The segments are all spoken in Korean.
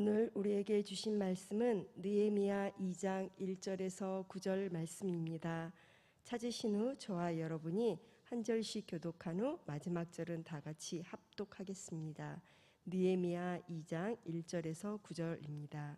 오늘 우리에게 주신 말씀은 느헤미야 2장 1절에서 9절 말씀입니다. 찾으신 후 저와 여러분이 한 절씩 교독한 후 마지막 절은 다 같이 합독하겠습니다. 느헤미야 2장 1절에서 9절입니다.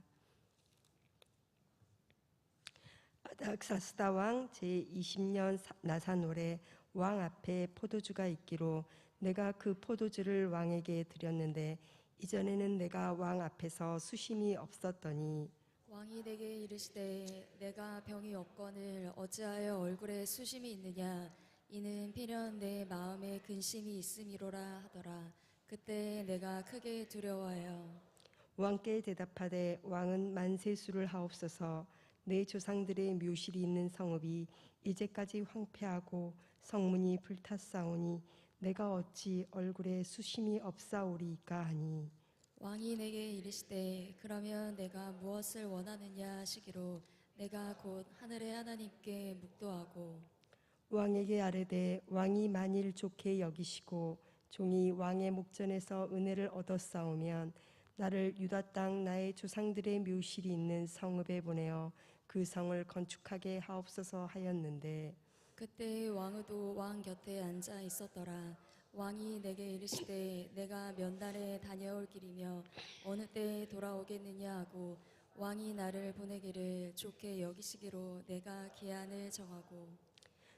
아닥사스다 왕 제20년 나사노래 왕 앞에 포도주가 있기로 내가 그 포도주를 왕에게 드렸는데 이전에는 내가 왕 앞에서 수심이 없었더니 왕이 내게 이르시되 내가 병이 없거늘 어찌하여 얼굴에 수심이 있느냐? 이는 필연 내 마음에 근심이 있음이로라 하더라. 그때 내가 크게 두려워하여 왕께 대답하되 왕은 만세수를 하옵소서. 내 조상들의 묘실이 있는 성읍이 이제까지 황폐하고 성문이 불탔사오니 내가 어찌 얼굴에 수심이 없사오리이까 하니? 왕이 내게 이르시되 그러면 내가 무엇을 원하느냐 하시기로 내가 곧 하늘의 하나님께 묵도하고 왕에게 아뢰되 왕이 만일 좋게 여기시고 종이 왕의 목전에서 은혜를 얻었사오면 나를 유다 땅 나의 조상들의 묘실이 있는 성읍에 보내어 그 성을 건축하게 하옵소서 하였는데 그때 왕후도 왕 곁에 앉아 있었더라. 왕이 내게 이르시되 내가 면달에 다녀올 길이며 어느 때에 돌아오겠느냐 하고 왕이 나를 보내기를 좋게 여기시기로 내가 기한을 정하고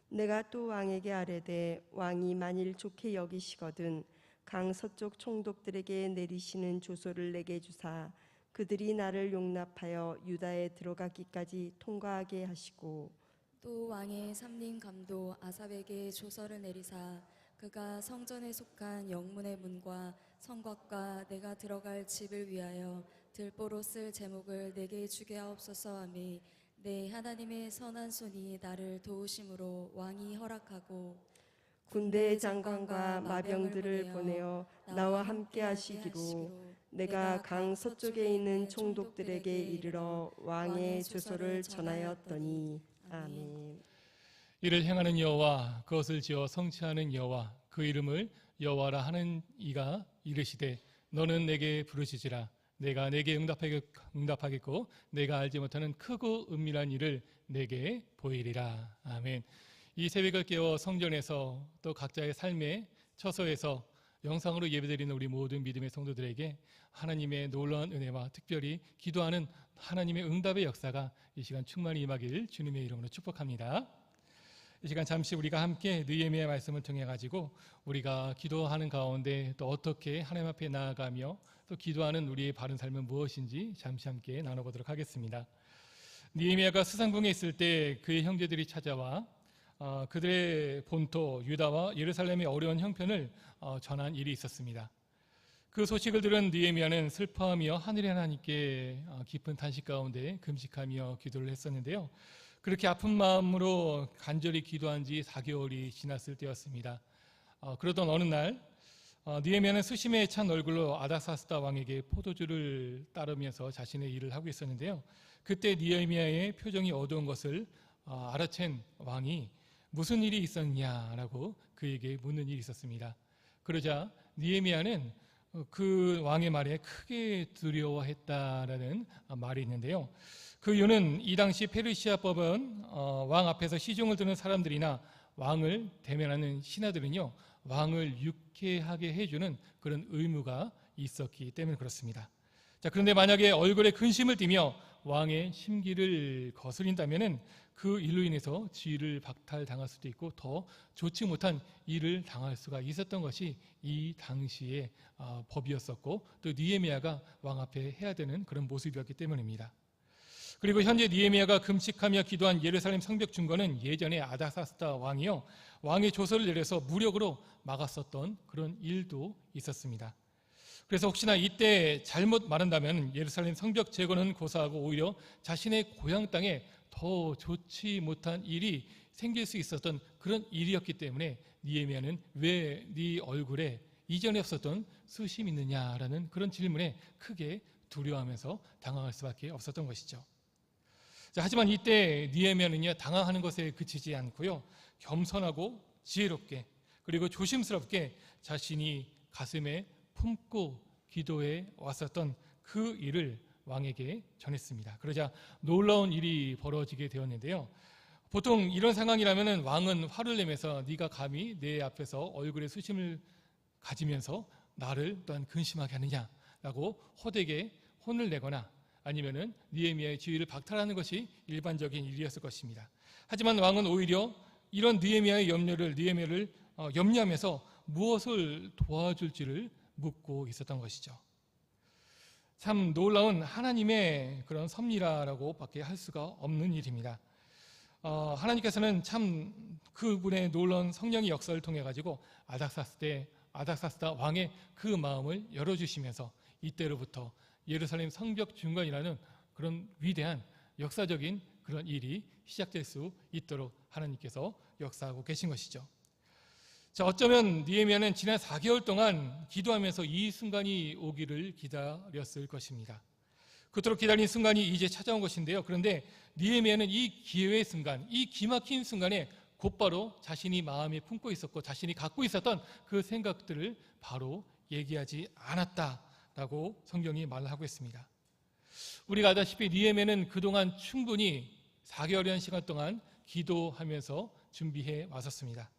내가 또 왕에게 아뢰되 왕이 만일 좋게 여기시거든 강 서쪽 총독들에게 내리시는 조소를 내게 주사 그들이 나를 용납하여 유다에 들어가기까지 통과하게 하시고 또 왕의 삼림 감도 아삽에게 조서를 내리사 그가 성전에 속한 영문의 문과 성곽과 내가 들어갈 집을 위하여 들보로 쓸 제목을 내게 주게 하옵소서 하며 내 하나님의 선한 손이 나를 도우심으로 왕이 허락하고 군대 장관과 마병들을 보내어 나와 함께 하시기로 내가 강 서쪽에 있는 총독들에게 이르러 왕의 조서를 전하였더니 아멘. 이를 행하는 여호와 그것을 지어 성취하는 여호와 그 이름을 여호와라 하는 이가 이르시되 너는 내게 부르시지라 내가 내게 응답하겠, 응답하겠고 내가 알지 못하는 크고 은밀한 일을 내게 보이리라 아멘. 이 새벽을 깨워 성전에서 또 각자의 삶의 처소에서 영상으로 예배드리는 우리 모든 믿음의 성도들에게 하나님의 놀라운 은혜와 특별히 기도하는 하나님의 응답의 역사가 이 시간 충만히 임하길 주님의 이름으로 축복합니다. 이 시간 잠시 우리가 함께 느헤미야 말씀을 통해 가지고 우리가 기도하는 가운데 또 어떻게 하나님 앞에 나아가며 또 기도하는 우리의 바른 삶은 무엇인지 잠시 함께 나눠보도록 하겠습니다. 느헤미야가 수상궁에 있을 때 그의 형제들이 찾아와 어, 그들의 본토 유다와 예루살렘의 어려운 형편을 어, 전한 일이 있었습니다. 그 소식을 들은 느헤미야는 슬퍼하며 하늘의 하나님께 어, 깊은 탄식 가운데 금식하며 기도를 했었는데요. 그렇게 아픈 마음으로 간절히 기도한 지 4개월이 지났을 때였습니다. 어, 그러던 어느 날 어, 느헤미야는 수심에 찬 얼굴로 아다사스다 왕에게 포도주를 따르면서 자신의 일을 하고 있었는데요. 그때 느헤미야의 표정이 어두운 것을 어, 알아챈 왕이 무슨 일이 있었냐라고 그에게 묻는 일이 있었습니다. 그러자 니에미아는 그 왕의 말에 크게 두려워했다라는 말이 있는데요. 그 이유는 이 당시 페르시아 법은 어, 왕 앞에서 시중을 드는 사람들이나 왕을 대면하는 신하들은요 왕을 유쾌하게 해주는 그런 의무가 있었기 때문에 그렇습니다. 자 그런데 만약에 얼굴에 근심을 띠며 왕의 심기를 거스린다면은 그 일로 인해서 지위를 박탈당할 수도 있고 더 좋지 못한 일을 당할 수가 있었던 것이 이 당시의 어, 법이었었고 또 니에미아가 왕 앞에 해야 되는 그런 모습이었기 때문입니다. 그리고 현재 니에미아가 금식하며 기도한 예루살렘 성벽 중거는 예전에 아다사스다 왕이요 왕의 조서를 내려서 무력으로 막았었던 그런 일도 있었습니다. 그래서 혹시나 이때 잘못 말한다면 예루살렘 성벽 제거는 고사하고 오히려 자신의 고향 땅에 더 좋지 못한 일이 생길 수 있었던 그런 일이었기 때문에 니에미아는 왜 네 얼굴에 이전에 없었던 수심이 있느냐라는 그런 질문에 크게 두려워하면서 당황할 수밖에 없었던 것이죠. 자, 하지만 이때 니에미아는요 당황하는 것에 그치지 않고요 겸손하고 지혜롭게 그리고 조심스럽게 자신이 가슴에 품고 기도해 왔었던 그 일을 왕에게 전했습니다. 그러자 놀라운 일이 벌어지게 되었는데요. 보통 이런 상황이라면 왕은 화를 내면서 네가 감히 내 앞에서 얼굴에 수심을 가지면서 나를 또한 근심하게 하느냐라고 호되게 혼을 내거나 아니면은 느헤미야의 지위를 박탈하는 것이 일반적인 일이었을 것입니다. 하지만 왕은 오히려 이런 느헤미야의 염려를 느헤미야를 어, 염려하면서 무엇을 도와줄지를 묻고 있었던 것이죠. 참 놀라운 하나님의 그런 섭리라라고 밖에 할 수가 없는 일입니다. 어, 하나님께서는 참 그분의 놀라운 성령의 역사를 통해 가지고 아닥사스 때 아닥사스다 왕의 그 마음을 열어주시면서 이때로부터 예루살렘 성벽 중간이라는 그런 위대한 역사적인 그런 일이 시작될 수 있도록 하나님께서 역사하고 계신 것이죠. 자, 어쩌면 니에미아는 지난 4개월 동안 기도하면서 이 순간이 오기를 기다렸을 것입니다. 그토록 기다린 순간이 이제 찾아온 것인데요. 그런데 니에미아는 이 기회의 순간, 이 기막힌 순간에 곧바로 자신이 마음에 품고 있었고 자신이 갖고 있었던 그 생각들을 바로 얘기하지 않았다라고 성경이 말을 하고 있습니다. 우리가 알다시피 니에미아는 그동안 충분히 4개월이라는 시간 동안 기도하면서 준비해 왔었습니다.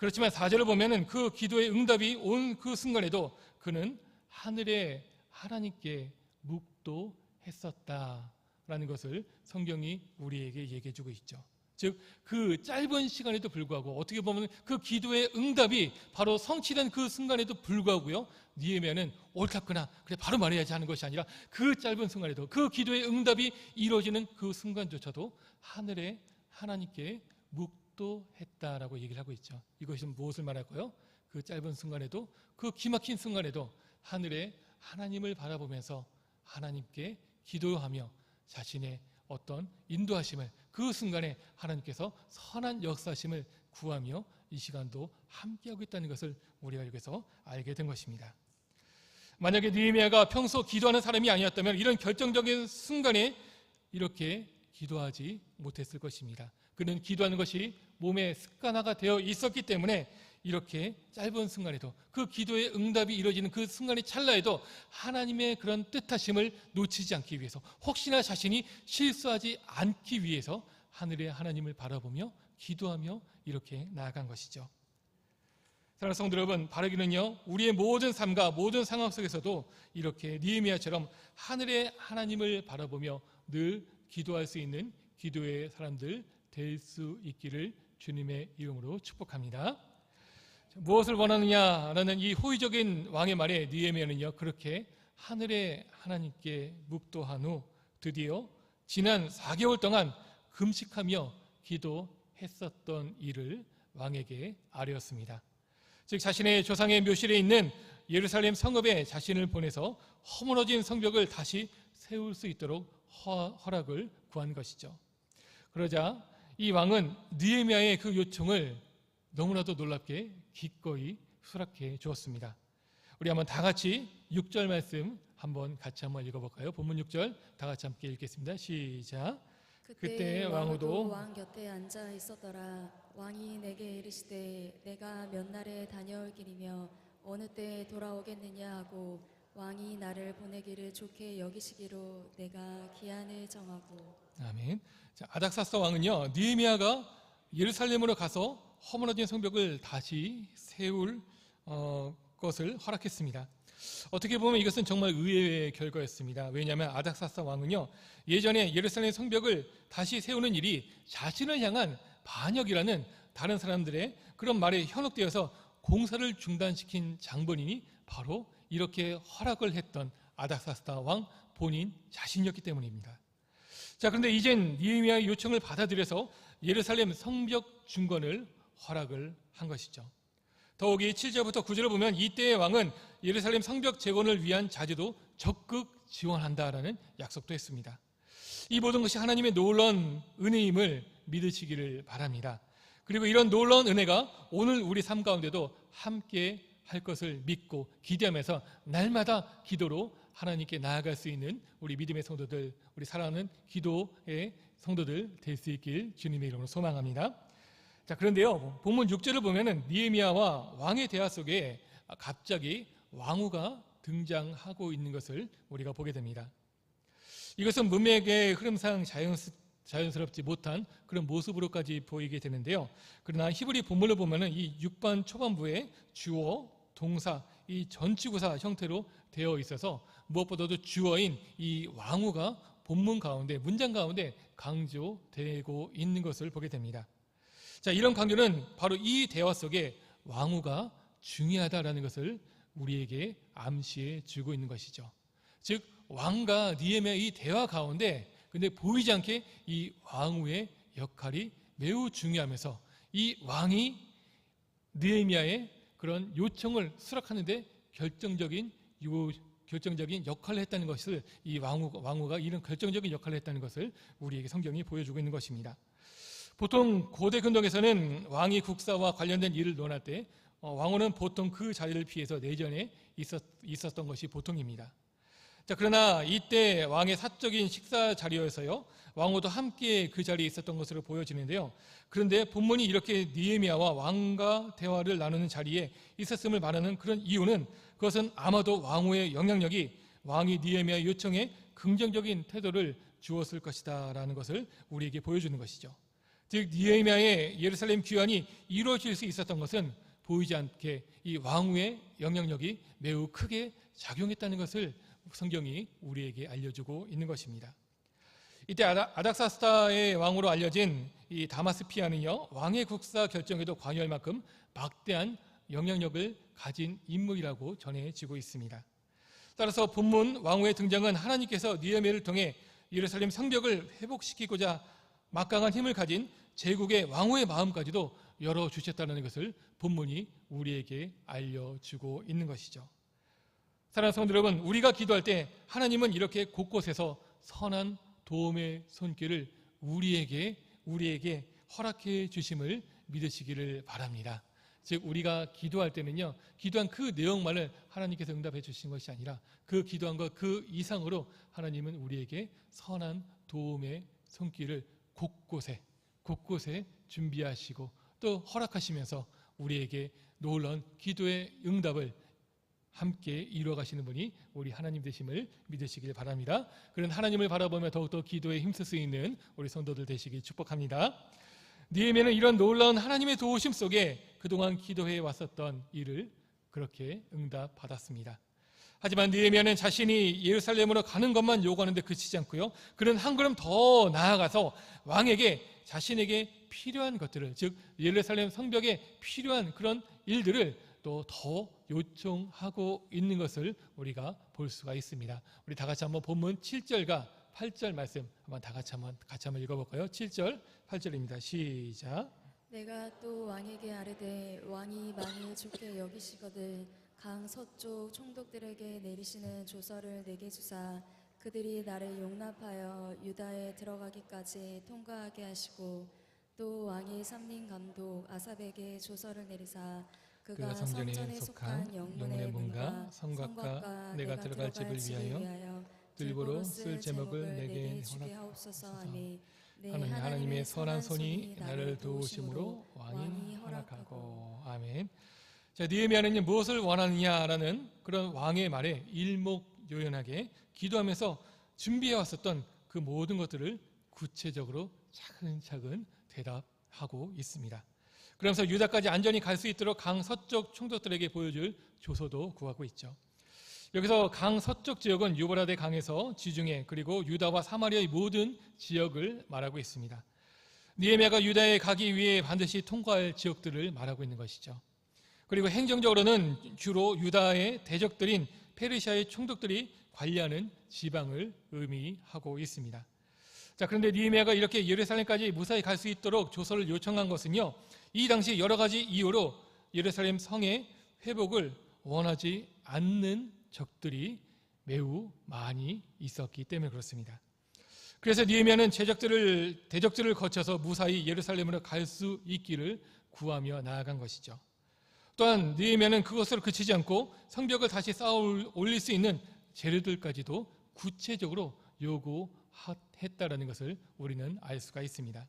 그렇지만 4절을 보면은 그 기도의 응답이 온 그 순간에도 그는 하늘의 하나님께 묵도했었다라는 것을 성경이 우리에게 얘기해 주고 있죠. 즉 그 짧은 시간에도 불구하고 어떻게 보면 그 기도의 응답이 바로 성취된 그 순간에도 불구하고요. 니에미아는 옳았구나. 그래 바로 말해야지 하는 것이 아니라 그 짧은 순간에도 그 기도의 응답이 이루어지는 그 순간조차도 하늘의 하나님께 묵 도했다라고 얘기를 하고 있죠. 이것은 무엇을 말할까요? 그 짧은 순간에도 그 기막힌 순간에도 하늘의 하나님을 바라보면서 하나님께 기도하며 자신의 어떤 인도하심을 그 순간에 하나님께서 선한 역사심을 구하며 이 시간도 함께하고 있다는 것을 우리가 여기서 알게 된 것입니다. 만약에 느헤미야가 평소 기도하는 사람이 아니었다면 이런 결정적인 순간에 이렇게 기도하지 못했을 것입니다. 그는 기도하는 것이 몸에 습관화가 되어 있었기 때문에 이렇게 짧은 순간에도 그 기도의 응답이 이루어지는 그 순간의 찰나에도 하나님의 그런 뜻하심을 놓치지 않기 위해서 혹시나 자신이 실수하지 않기 위해서 하늘의 하나님을 바라보며 기도하며 이렇게 나아간 것이죠. 사랑하는 성도 여러분, 바르기는요 우리의 모든 삶과 모든 상황 속에서도 이렇게 니에미아처럼 하늘의 하나님을 바라보며 늘 기도할 수 있는 기도의 사람들 될 수 있기를 주님의 이름으로 축복합니다. 무엇을 원하느냐라는 이 호의적인 왕의 말에 니에미아는요 그렇게 하늘의 하나님께 묵도한 후 드디어 지난 4개월 동안 금식하며 기도했었던 일을 왕에게 아뢰었습니다. 즉 자신의 조상의 묘실에 있는 예루살렘 성읍에 자신을 보내서 허물어진 성벽을 다시 세울 수 있도록 허, 허락을 구한 것이죠. 그러자 이 왕은 느헤미야의 그 요청을 너무나도 놀랍게 기꺼이 수락해 주었습니다. 우리 한번 다 같이 6절 말씀 한번 같이 한번 읽어볼까요? 본문 6절 다 같이 함께 읽겠습니다. 시작. 그때 왕후도 왕 곁에 앉아 있었더라 왕이 내게 이르시되 내가 몇 날에 다녀올 길이며 어느 때 돌아오겠느냐 하고 왕이 나를 보내기를 좋게 여기시기로 내가 기한을 정하고 아멘. 자, 아닥사스 왕은요 느헤미야가 예루살렘으로 가서 허물어진 성벽을 다시 세울 어, 것을 허락했습니다. 어떻게 보면 이것은 정말 의외의 결과였습니다. 왜냐하면 아닥사스 왕은요 예전에 예루살렘 성벽을 다시 세우는 일이 자신을 향한 반역이라는 다른 사람들의 그런 말에 현혹되어서 공사를 중단시킨 장본인이 바로 이렇게 허락을 했던 아닥사스다 왕 본인 자신이었기 때문입니다. 자, 그런데 이젠 니에미야의 요청을 받아들여서 예루살렘 성벽 중건을 허락을 한 것이죠. 더욱이 7절부터 9절을 보면 이때의 왕은 예루살렘 성벽 재건을 위한 자재도 적극 지원한다라는 약속도 했습니다. 이 모든 것이 하나님의 놀라운 은혜임을 믿으시기를 바랍니다. 그리고 이런 놀라운 은혜가 오늘 우리 삶 가운데도 함께 할 것을 믿고 기대하면서 날마다 기도로 하나님께 나아갈 수 있는 우리 믿음의 성도들, 우리 사랑하는 기도의 성도들 될 수 있길 주님의 이름으로 소망합니다. 자, 그런데요. 본문 6절을 보면은 니에미야와 왕의 대화 속에 갑자기 왕후가 등장하고 있는 것을 우리가 보게 됩니다. 이것은 문맥의 흐름상 자연스, 자연스럽지 못한 그런 모습으로까지 보이게 되는데요. 그러나 히브리 본문을 보면은 이 6번 초반부에 주어, 동사, 이 전치구사 형태로 되어 있어서 무엇보다도 주어인 이 왕후가 본문 가운데 문장 가운데 강조되고 있는 것을 보게 됩니다. 자, 이런 강조는 바로 이 대화 속에 왕후가 중요하다라는 것을 우리에게 암시해 주고 있는 것이죠. 즉 왕과 니에미아의 이 대화 가운데 근데 보이지 않게 이 왕후의 역할이 매우 중요하면서 이 왕이 느헤미야의 그런 요청을 수락하는데 결정적인 요 결정적인 역할을 했다는 것을 이 왕후, 왕후가 이런 결정적인 역할을 했다는 것을 우리에게 성경이 보여주고 있는 것입니다. 보통 고대 근동에서는 왕이 국사와 관련된 일을 논할 때 어, 왕후는 보통 그 자리를 피해서 내전에 있었, 있었던 것이 보통입니다. 자, 그러나 이때 왕의 사적인 식사 자리여서요, 왕후도 함께 그 자리에 있었던 것으로 보여지는데요. 그런데 본문이 이렇게 니에미아와 왕과 대화를 나누는 자리에 있었음을 말하는 그런 이유는 그것은 아마도 왕후의 영향력이 왕이 니에미아 요청에 긍정적인 태도를 주었을 것이다라는 것을 우리에게 보여주는 것이죠. 즉 니에미아의 예루살렘 귀환이 이루어질 수 있었던 것은 보이지 않게 이 왕후의 영향력이 매우 크게 작용했다는 것을 성경이 우리에게 알려주고 있는 것입니다. 이때 아닥사스타의 왕으로 알려진 이 다마스피아는요 왕의 국사 결정에도 관여할 만큼 막대한 영향력을 가진 인물이라고 전해지고 있습니다. 따라서 본문 왕후의 등장은 하나님께서 니에미를 통해 예루살렘 성벽을 회복시키고자 막강한 힘을 가진 제국의 왕후의 마음까지도 열어 주셨다는 것을 본문이 우리에게 알려주고 있는 것이죠. 사랑하는 성도 여러분, 우리가 기도할 때 하나님은 이렇게 곳곳에서 선한 도움의 손길을 우리에게 우리에게 허락해 주심을 믿으시기를 바랍니다. 즉 우리가 기도할 때는요. 기도한 그 내용만을 하나님께서 응답해 주신 것이 아니라 그 기도한 것 그 이상으로 하나님은 우리에게 선한 도움의 손길을 곳곳에 곳곳에 준비하시고 또 허락하시면서 우리에게 놀라운 기도의 응답을 함께 이루어 가시는 분이 우리 하나님 되심을 믿으시길 바랍니다. 그런 하나님을 바라보며 더욱더 기도에 힘쓸 수 있는 우리 성도들 되시길 축복합니다. 니에미는 이런 놀라운 하나님의 도우심 속에 그동안 기도해 왔었던 일을 그렇게 응답받았습니다. 하지만 느헤미야는 자신이 예루살렘으로 가는 것만 요구하는데 그치지 않고요. 그는 한 걸음 더 나아가서 왕에게 자신에게 필요한 것들을 즉 예루살렘 성벽에 필요한 그런 일들을 또 더 요청하고 있는 것을 우리가 볼 수가 있습니다. 우리 다 같이 한번 본문 7절과 8절 말씀 한번 다 같이 한번 같이 한번 읽어볼까요? 7절, 8절입니다. 시작. 내가 또 왕에게 아뢰되 왕이 많이 좋게 여기시거든 강 서쪽 총독들에게 내리시는 조서를 내게 주사 그들이 나를 용납하여 유다에 들어가기까지 통과하게 하시고 또 왕이 삼림 감독 아삽에게 조서를 내리사 그가 성전에 속한 영문의 문과 성곽과 내가 들어갈 집을 위하여 들보로 쓸 제목을 내게 주게 허락하소서. 하옵소서 하니 네, 하나님 하나님의 선한 손이 나를 도우심으로 왕이 허락하고 아멘. 자 니에미야는 무엇을 원하느냐라는 그런 왕의 말에 일목요연하게 기도하면서 준비해 왔었던 그 모든 것들을 구체적으로 차근차근 대답하고 있습니다. 그러면서 유다까지 안전히 갈 수 있도록 강 서쪽 총독들에게 보여줄 조서도 구하고 있죠. 여기서 강 서쪽 지역은 유브라데 강에서 지중해 그리고 유다와 사마리아의 모든 지역을 말하고 있습니다. 니에미아가 유다에 가기 위해 반드시 통과할 지역들을 말하고 있는 것이죠. 그리고 행정적으로는 주로 유다의 대적들인 페르시아의 총독들이 관리하는 지방을 의미하고 있습니다. 자, 그런데 니에미아가 이렇게 예루살렘까지 무사히 갈 수 있도록 조서를 요청한 것은요. 이 당시 여러 가지 이유로 예루살렘 성의 회복을 원하지 않는 적들이 매우 많이 있었기 때문에 그렇습니다. 그래서 니에미아는 제적들을 대적들을 거쳐서 무사히 예루살렘으로 갈 수 있기를 구하며 나아간 것이죠. 또한 느헤미야는 그것으로 그치지 않고 성벽을 다시 쌓아 올릴 수 있는 재료들까지도 구체적으로 요구했다라는 것을 우리는 알 수가 있습니다.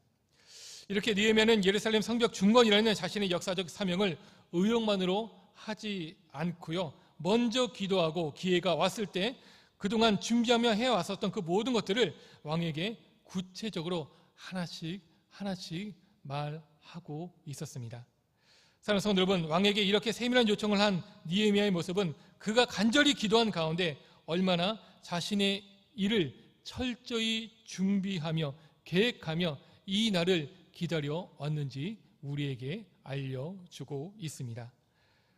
이렇게 느헤미야는 예루살렘 성벽 중건이라는 자신의 역사적 사명을 의욕만으로 하지 않고요. 먼저 기도하고 기회가 왔을 때 그동안 준비하며 해왔었던 그 모든 것들을 왕에게 구체적으로 하나씩 하나씩 말하고 있었습니다. 사랑하는 성도 여러분, 왕에게 이렇게 세밀한 요청을 한 니에미아의 모습은 그가 간절히 기도한 가운데 얼마나 자신의 일을 철저히 준비하며 계획하며 이 날을 기다려 왔는지 우리에게 알려주고 있습니다.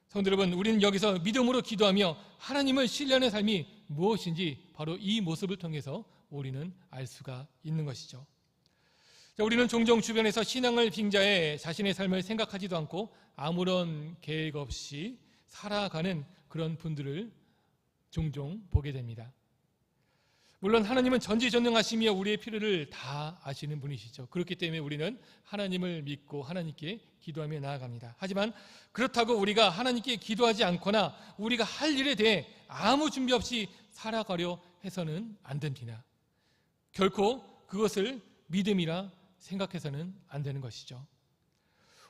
성도 여러분, 우리는 여기서 믿음으로 기도하며 하나님을 신뢰하는 삶이 무엇인지 바로 이 모습을 통해서 우리는 알 수가 있는 것이죠. 자, 우리는 종종 주변에서 신앙을 빙자해 자신의 삶을 생각하지도 않고 아무런 계획 없이 살아가는 그런 분들을 종종 보게 됩니다. 물론 하나님은 전지전능하시며 우리의 필요를 다 아시는 분이시죠. 그렇기 때문에 우리는 하나님을 믿고 하나님께 기도하며 나아갑니다. 하지만 그렇다고 우리가 하나님께 기도하지 않거나 우리가 할 일에 대해 아무 준비 없이 살아가려 해서는 안 됩니다. 결코 그것을 믿음이라 생각해서는 안 되는 것이죠.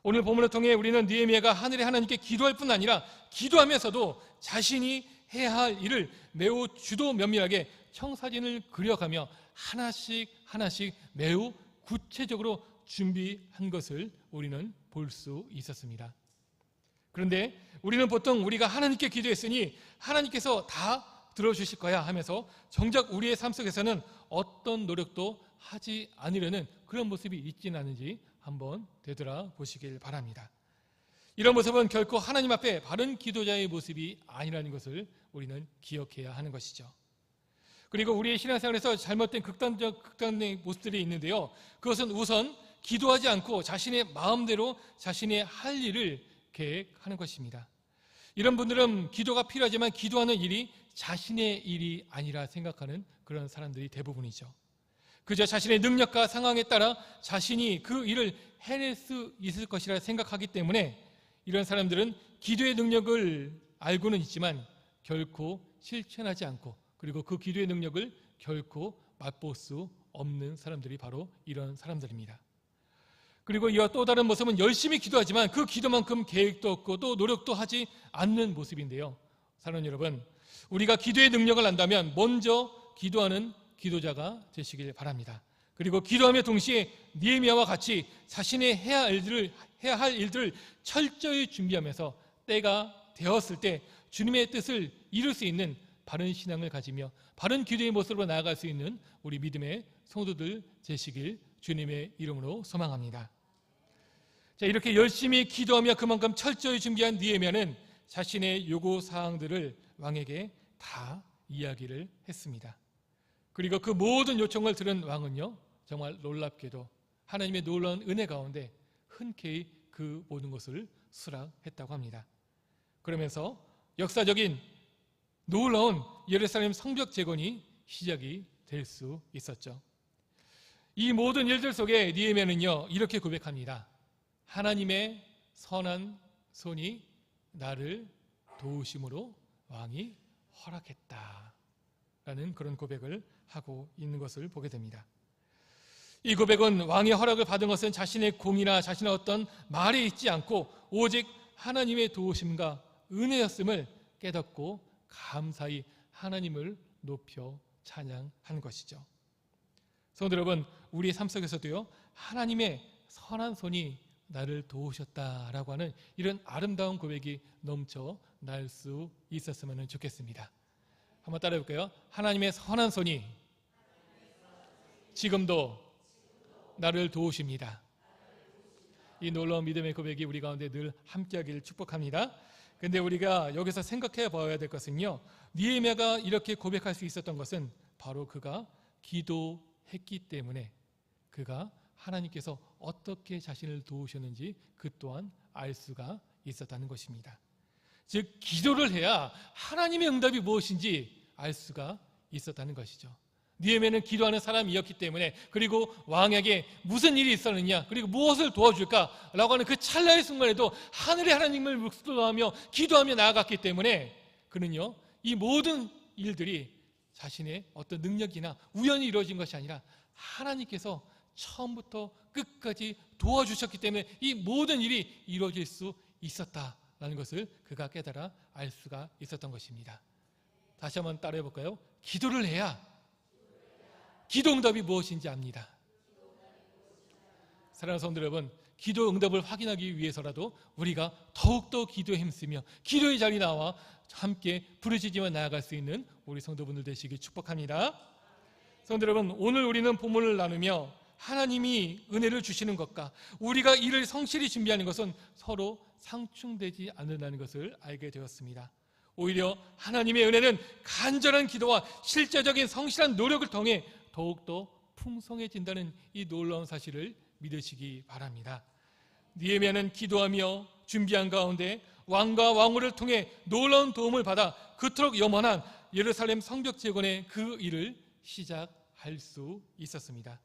오늘 본문을 통해 우리는 느헤미야가 하늘의 하나님께 기도할 뿐 아니라 기도하면서도 자신이 해야 할 일을 매우 주도 면밀하게 청사진을 그려가며 하나씩 하나씩 매우 구체적으로 준비한 것을 우리는 볼 수 있었습니다. 그런데 우리는 보통 우리가 하나님께 기도했으니 하나님께서 다 들어주실 거야 하면서 정작 우리의 삶 속에서는 어떤 노력도 하지 않으려는 그런 모습이 있지는 않은지 한번 되돌아 보시길 바랍니다. 이런 모습은 결코 하나님 앞에 바른 기도자의 모습이 아니라는 것을 우리는 기억해야 하는 것이죠. 그리고 우리의 신앙생활에서 잘못된 극단적 극단의 모습들이 있는데요. 그것은 우선 기도하지 않고 자신의 마음대로 자신의 할 일을 계획하는 것입니다. 이런 분들은 기도가 필요하지만 기도하는 일이 자신의 일이 아니라 생각하는 그런 사람들이 대부분이죠. 그저 자신의 능력과 상황에 따라 자신이 그 일을 해낼 수 있을 것이라 생각하기 때문에 이런 사람들은 기도의 능력을 알고는 있지만 결코 실천하지 않고 그리고 그 기도의 능력을 결코 맛볼 수 없는 사람들이 바로 이런 사람들입니다. 그리고 이와 또 다른 모습은 열심히 기도하지만 그 기도만큼 계획도 없고 또 노력도 하지 않는 모습인데요. 사랑하는 여러분, 우리가 기도의 능력을 안다면 먼저 기도하는 기도자가 되시길 바랍니다. 그리고 기도하며 동시에 니에미아와 같이 자신의 해야 할 일들을 해야 할 일들을 철저히 준비하면서 때가 되었을 때 주님의 뜻을 이룰 수 있는 바른 신앙을 가지며 바른 기도의 모습으로 나아갈 수 있는 우리 믿음의 성도들 되시길 주님의 이름으로 소망합니다. 자, 이렇게 열심히 기도하며 그만큼 철저히 준비한 니에미아는 자신의 요구 사항들을 왕에게 다 이야기를 했습니다. 그리고 그 모든 요청을 들은 왕은요, 정말 놀랍게도 하나님의 놀라운 은혜 가운데 흔쾌히 그 모든 것을 수락했다고 합니다. 그러면서 역사적인 놀라운 예루살렘 성벽 재건이 시작이 될 수 있었죠. 이 모든 일들 속에 니에미아는요 이렇게 고백합니다. 하나님의 선한 손이 나를 도우심으로 왕이 허락했다 라는 그런 고백을 하고 있는 것을 보게 됩니다. 이 고백은 왕의 허락을 받은 것은 자신의 공이나 자신의 어떤 말에 있지 않고 오직 하나님의 도우심과 은혜였음을 깨닫고 감사히 하나님을 높여 찬양한 것이죠. 성도 여러분, 우리의 삶 속에서도요, 하나님의 선한 손이 나를 도우셨다라고 하는 이런 아름다운 고백이 넘쳐 날 수 있었으면 좋겠습니다. 한번 따라해 볼까요? 하나님의 선한 손이 지금도 나를 도우십니다. 이 놀라운 믿음의 고백이 우리 가운데 늘 함께하기를 축복합니다. 근데 우리가 여기서 생각해 봐야 될 것은요. 니에미아가 이렇게 고백할 수 있었던 것은 바로 그가 기도했기 때문에 그가 하나님께서 어떻게 자신을 도우셨는지 그 또한 알 수가 있었다는 것입니다. 즉 기도를 해야 하나님의 응답이 무엇인지 알 수가 있었다는 것이죠. 니에미아는 기도하는 사람이었기 때문에 그리고 왕에게 무슨 일이 있었느냐 그리고 무엇을 도와줄까라고 하는 그 찰나의 순간에도 하늘의 하나님을 묵도하며 기도하며 나아갔기 때문에 그는요 이 모든 일들이 자신의 어떤 능력이나 우연히 이루어진 것이 아니라 하나님께서 처음부터 끝까지 도와주셨기 때문에 이 모든 일이 이루어질 수 있었다라고 라는 것을 그가 깨달아 알 수가 있었던 것입니다. 다시 한번 따라해 볼까요? 기도를 해야 기도 응답이 무엇인지 압니다. 사랑하는 성도 여러분, 기도 응답을 확인하기 위해서라도 우리가 더욱더 기도에 힘쓰며 기도의 자리 나와 함께 부르짖으며 나아갈 수 있는 우리 성도분들 되시길 축복합니다. 성도 여러분, 오늘 우리는 본문을 나누며 하나님이 은혜를 주시는 것과 우리가 이를 성실히 준비하는 것은 서로 상충되지 않는다는 것을 알게 되었습니다. 오히려 하나님의 은혜는 간절한 기도와 실제적인 성실한 노력을 통해 더욱더 풍성해진다는 이 놀라운 사실을 믿으시기 바랍니다. 니에미아는 기도하며 준비한 가운데 왕과 왕후를 통해 놀라운 도움을 받아 그토록 염원한 예루살렘 성벽 재건의 그 일을 시작할 수 있었습니다.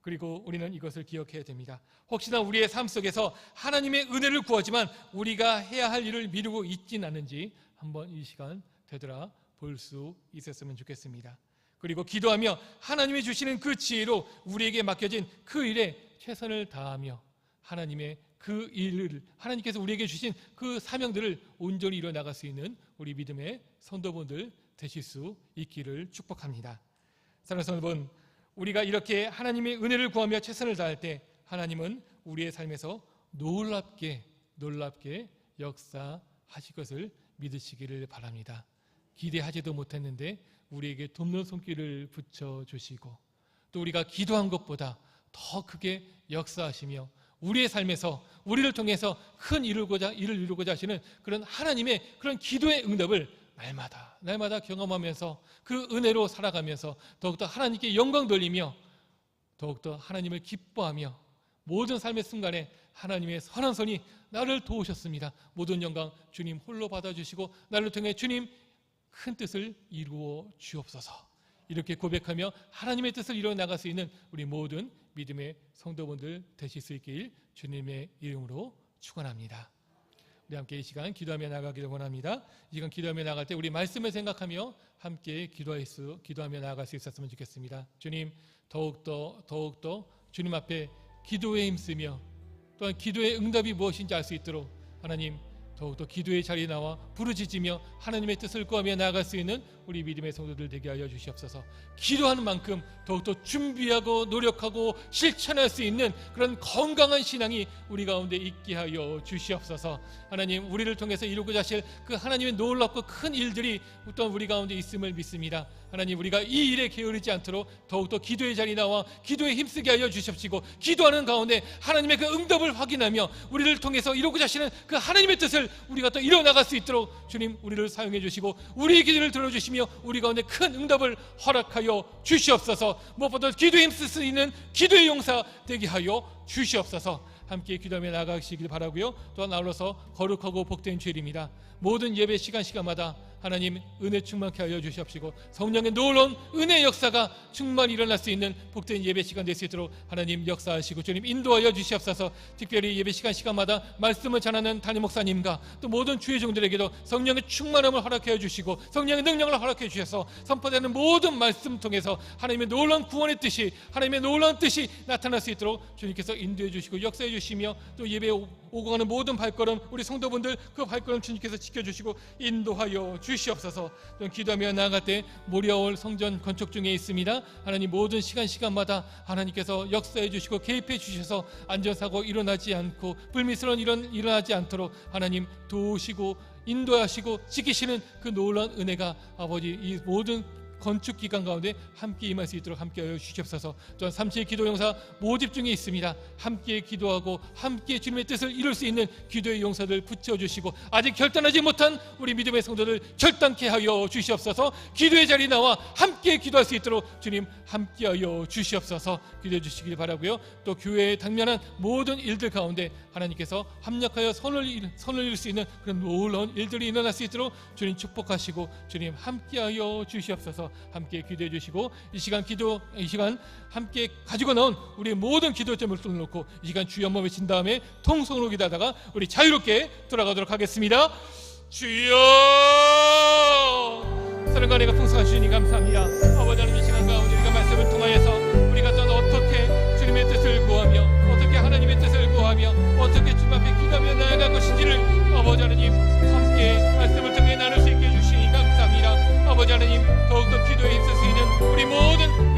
그리고 우리는 이것을 기억해야 됩니다. 혹시나 우리의 삶 속에서 하나님의 은혜를 구하지만 우리가 해야 할 일을 미루고 있진 않은지 한번 이 시간 되돌아 볼 수 있었으면 좋겠습니다. 그리고 기도하며 하나님이 주시는 그 지혜로 우리에게 맡겨진 그 일에 최선을 다하며 하나님의 그 일을 하나님께서 우리에게 주신 그 사명들을 온전히 이뤄 나갈 수 있는 우리 믿음의 성도분들 되실 수 있기를 축복합니다. 사랑하는 성도분, 우리가 이렇게 하나님의 은혜를 구하며 최선을 다할 때 하나님은 우리의 삶에서 놀랍게 놀랍게 역사하실 것을 믿으시기를 바랍니다. 기대하지도 못했는데 우리에게 돕는 손길을 붙여 주시고 또 우리가 기도한 것보다 더 크게 역사하시며 우리의 삶에서 우리를 통해서 큰 이루고자 일을 이루고자 하시는 그런 하나님의 그런 기도의 응답을 날마다 날마다 경험하면서 그 은혜로 살아가면서 더욱더 하나님께 영광 돌리며 더욱더 하나님을 기뻐하며 모든 삶의 순간에 하나님의 선한 손이 나를 도우셨습니다. 모든 영광 주님 홀로 받아주시고 나를 통해 주님 큰 뜻을 이루어 주옵소서. 이렇게 고백하며 하나님의 뜻을 이루어 나갈 수 있는 우리 모든 믿음의 성도분들 되실 수 있길 주님의 이름으로 축원합니다. 우리 함께 이 시간 기도하며 나가기를 원합니다. 이 시간 기도하며 나갈 때 우리 말씀을 생각하며 함께 기도할 수, 기도하며 나아갈 수 있었으면 좋겠습니다. 주님 더욱더 더욱더 주님 앞에 기도에 힘쓰며 또한 기도의 응답이 무엇인지 알 수 있도록 하나님 더욱더 기도의 자리에 나와 부르짖으며 하나님의 뜻을 구하며 나아갈 수 있는 우리 믿음의 성도들 되게 하여 주시옵소서. 기도하는 만큼 더욱더 준비하고 노력하고 실천할 수 있는 그런 건강한 신앙이 우리 가운데 있게 하여 주시옵소서. 하나님 우리를 통해서 이루고자 하실 그 하나님의 놀랍고 큰 일들이 또한 우리 가운데 있음을 믿습니다. 하나님 우리가 이 일에 게으르지 않도록 더욱더 기도의 자리 나와 기도에 힘쓰게 하여 주십시고 기도하는 가운데 하나님의 그 응답을 확인하며 우리를 통해서 이루고자 하시는 그 하나님의 뜻을 우리가 또 이뤄나갈 수 있도록 주님 우리를 사용해 주시고 우리의 기도를 들어주시며 우리 가운데 큰 응답을 허락하여 주시옵소서. 무엇보다 기도에 힘쓸 수 있는 기도의 용사 되게 하여 주시옵소서. 함께 기도하며 나가시길 바라고요. 또한 아울러서 거룩하고 복된 주일입니다. 모든 예배 시간 시간마다 하나님 은혜 충만케 하여 주시옵시고 성령의 놀라운 은혜 역사가 충만히 일어날 수 있는 복된 예배 시간 될 수 있도록 하나님 역사하시고 주님 인도하여 주시옵소서. 특별히 예배 시간 시간마다 말씀을 전하는 담임 목사님과 또 모든 주의 종들에게도 성령의 충만함을 허락해 주시고 성령의 능력을 허락해 주셔서 선포되는 모든 말씀 통해서 하나님의 놀라운 구원의 뜻이 하나님의 놀라운 뜻이 나타날 수 있도록 주님께서 인도해 주시고 역사해 주시며 또 예배에 오고 가는 모든 발걸음 우리 성도분들 그 발걸음 주님께서 지켜주시고 인도하여 주시옵소서 또 기도하며 나아갈 때 모리아올 성전 건축 중에 있습니다. 하나님 모든 시간 시간마다 하나님께서 역사해 주시고 개입해 주셔서 안전사고 일어나지 않고 불미스러운 일은 일어나지 않도록 하나님 도우시고 인도하시고 지키시는 그 놀라운 은혜가 아버지 이 모든 건축 기간 가운데 함께 임할 수 있도록 함께 하여 주시옵소서. 또한 삼시의 기도 용사 모집 중에 있습니다. 함께 기도하고 함께 주님의 뜻을 이룰 수 있는 기도의 용사들 붙여 주시고 아직 결단하지 못한 우리 믿음의 성도들 결단케 하여 주시옵소서. 기도의 자리 나와 함께 기도할 수 있도록 주님 함께 하여 주시옵소서. 기도해 주시길 바라고요. 또 교회에 당면한 모든 일들 가운데 하나님께서 합력하여 선을 일- 선을 이룰 수 있는 그런 놀라운 일들이 일어날 수 있도록 주님 축복하시고 주님 함께하여 주시옵소서 함께 기도해 주시고 이 시간 기도 이 시간 함께 가지고 나온 우리의 모든 기도점을 쏟놓고 이 시간 주여 한번 외친 다음에 통성으로 기도하다가 우리 자유롭게 돌아가도록 하겠습니다. 주여 사랑과 내가 풍성한 주님 감사합니다. 아버지 하나님 이 시간 가운데 우리가 말씀을 통하여서 우리가 또 어떻게 주님의 뜻을 구하며 어떻게 하나님의 뜻을 구하며 어떻게 주님 앞에 기도하며 나아갈 것인지를 아버지 하나님 함께 말씀을 더욱더 기도에 힘쓸 수 있는 우리 모든